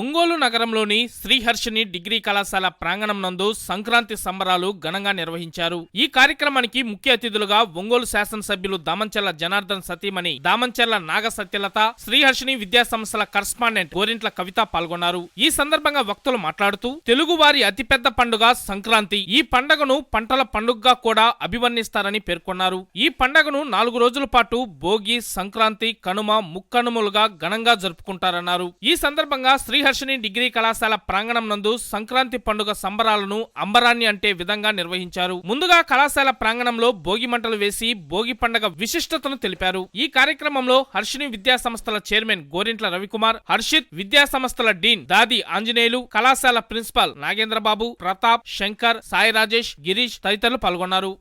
ఒంగోలు నగరంలోని శ్రీహర్షిని డిగ్రీ కళాశాల ప్రాంగణం నందు సంక్రాంతి సంబరాలు ఘనంగా నిర్వహించారు. ఈ కార్యక్రమానికి ముఖ్య అతిథులుగా ఒంగోలు శాసనసభ్యులు దామంచెర్ల జనార్దన్ సతీమణి దామంచెర్ల నాగ సత్యలత శ్రీహర్షిని విద్యా సంస్థల కరస్పాండెంట్ గోరింట్ల కవిత పాల్గొన్నారు. ఈ సందర్భంగా వక్తలు మాట్లాడుతూ తెలుగు వారి అతిపెద్ద పండుగ సంక్రాంతి. ఈ పండుగను పంటల పండుగగా కూడా అభివర్ణిస్తారని పేర్కొన్నారు. ఈ పండుగను నాలుగు రోజుల పాటు భోగి సంక్రాంతి కనుమ ముక్కనుములుగా ఘనంగా జరుపుకుంటారన్నారు. ఈ సందర్భంగా శ్రీహర్షిని డిగ్రీ కళాశాల ప్రాంగణం నందు సంక్రాంతి పండుగ సంబరాలను అంబరాన్ని అంటే విధంగా నిర్వహించారు. ముందుగా కళాశాల ప్రాంగణంలో భోగి మంటలు వేసి భోగి పండుగ విశిష్టతను తెలిపారు. ఈ కార్యక్రమంలో హర్షిని విద్యా సంస్థల చైర్మన్ గోరింట్ల రవికుమార్ హర్షిత్ విద్యా సంస్థల డీన్ దాది ఆంజనేయులు కళాశాల ప్రిన్సిపాల్ నాగేంద్రబాబు ప్రతాప్ శంకర్ సాయి రాజేష్ గిరీష్ తదితరులు పాల్గొన్నారు.